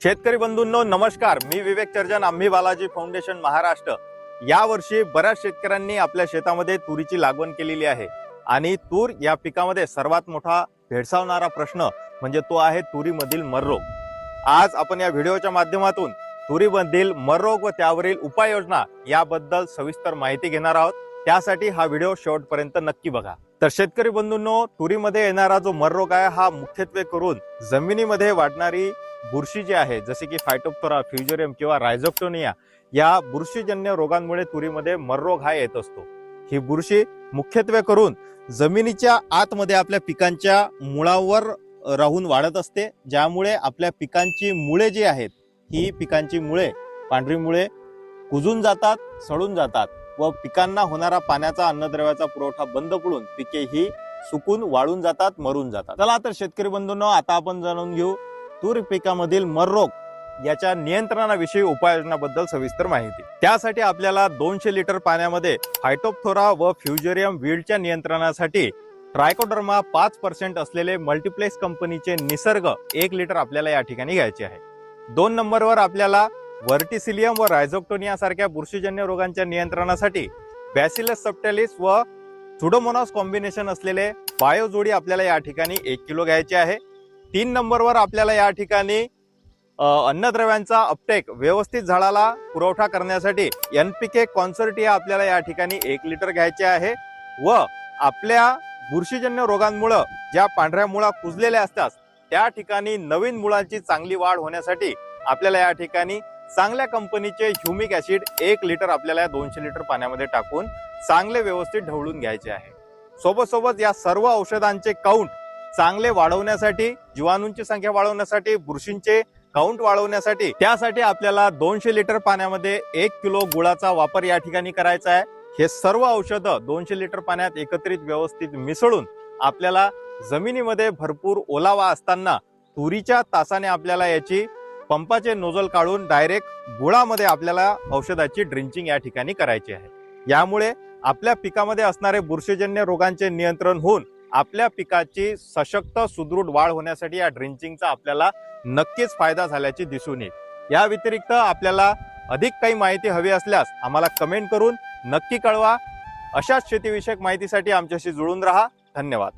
शेतकरी बंधूंनो नमस्कार. मी विवेक चर्जन आम्ही बालाजी फाउंडेशन महाराष्ट्र. या वर्षी बऱ्याच शेतकऱ्यांनी आपल्या शेतामध्ये तुरीची लागवण केलेली आहे. आणि तूर या पिकामध्ये सर्वात मोठा भेडसावणारा प्रश्न म्हणजे तो आहे तुरीमधील मररोग. आज आपण या व्हिडिओच्या माध्यमातून तुरीमधील मररोग व त्यावरील उपाययोजना याबद्दल सविस्तर माहिती घेणार आहोत. त्यासाठी हा व्हिडिओ शेवटपर्यंत नक्की बघा. तर शेतकरी बंधूंनो तुरीमध्ये येणारा जो मररोग आहे हा मुख्यत्वे करून जमिनीमध्ये वाढणारी बुरशी जी आहे जसे की फायटोप्थोरा फ्युजोरियम किंवा रायझोक्टोनिया या बुरशीजन्य रोगांमुळे तुरीमध्ये मररोग हा येत असतो. ही बुरशी मुख्यत्वे करून जमिनीच्या आतमध्ये आपल्या पिकांच्या मुळावर राहून वाढत असते ज्यामुळे आपल्या पिकांची मुळे जी आहेत ही पिकांची मुळे पांढरी मुळे कुजून जातात सडून जातात व पिकांना होणारा पाण्याचा अन्नद्रव्याचा पुरवठा बंद पडून पिके ही सुकून वाळून जातात मरून जातात. चला तर शेतकरी बंधूंनो आता आपण जाणून घेऊ तूर पिकामधील मररोग याच्या नियंत्रणाविषयी उपाययोजनाबद्दल सविस्तर माहिती. त्यासाठी आपल्याला दोनशे लिटर पाण्यामध्ये हायटोपथोरा व फ्युजेरियम वीडच्या नियंत्रणासाठी ट्रायकोडर्मा पाच पर्सेंट असलेले मल्टीप्लेक्स कंपनीचे निसर्ग एक लिटर आपल्याला या ठिकाणी घ्यायचे आहे. दोन नंबरवर आपल्याला व्हर्टिसिलियम व रायझोक्टोनिया सारख्या बुरशीजन्य रोगांच्या नियंत्रणासाठी बॅसिलस सप्टॅलिस व सुडोमोनास कॉम्बिनेशन असलेले बायोजोडी आपल्याला या ठिकाणी एक किलो घ्यायचे आहे. तीन नंबरवर आपल्याला या ठिकाणी अन्नद्रव्यांचा अपटेक व्यवस्थित झाडाला पुरवठा करण्यासाठी एन पी के कॉन्सर्टिया आपल्याला या ठिकाणी एक लिटर घ्यायचे आहे व आपल्या बुरशीजन्य रोगांमुळं ज्या पांढऱ्या मुळा कुजलेल्या असतात त्या ठिकाणी नवीन मुळांची चांगली वाढ होण्यासाठी आपल्याला या ठिकाणी चांगल्या कंपनीचे ह्युमिक ऍसिड एक लिटर आपल्याला या दोनशे लिटर पाण्यामध्ये टाकून चांगले व्यवस्थित ढवळून घ्यायचे आहे. सोबत सोबत या सर्व औषधांचे काउंट चांगले वाढवण्यासाठी जीवाणूंची संख्या वाढवण्यासाठी बुरशींचे काउंट वाढवण्यासाठी त्यासाठी आपल्याला दोनशे लिटर पाण्यामध्ये एक किलो गुळाचा वापर या ठिकाणी करायचा आहे. हे सर्व औषधं दोनशे लिटर पाण्यात एकत्रित व्यवस्थित मिसळून आपल्याला जमिनीमध्ये भरपूर ओलावा असताना तुरीच्या तासाने आपल्याला याची पंपाचे नोजल काढून डायरेक्ट गुळामध्ये आपल्याला औषधाची ड्रिंचिंग या ठिकाणी करायची आहे. यामुळे आपल्या पिकामध्ये असणारे बुरशीजन्य रोगांचे नियंत्रण होऊन आपल्या पिकाची सशक्त सुदृढ वाढ होण्यासाठी या ड्रिंचिंगचा आपल्याला नक्कीच फायदा झाल्याची दिसून येईल. या व्यतिरिक्त आपल्याला अधिक काही माहिती हवी असल्यास आम्हाला कमेंट करून नक्की कळवा. अशाच शेतीविषयक माहितीसाठी आमच्याशी जुळून राहा. धन्यवाद.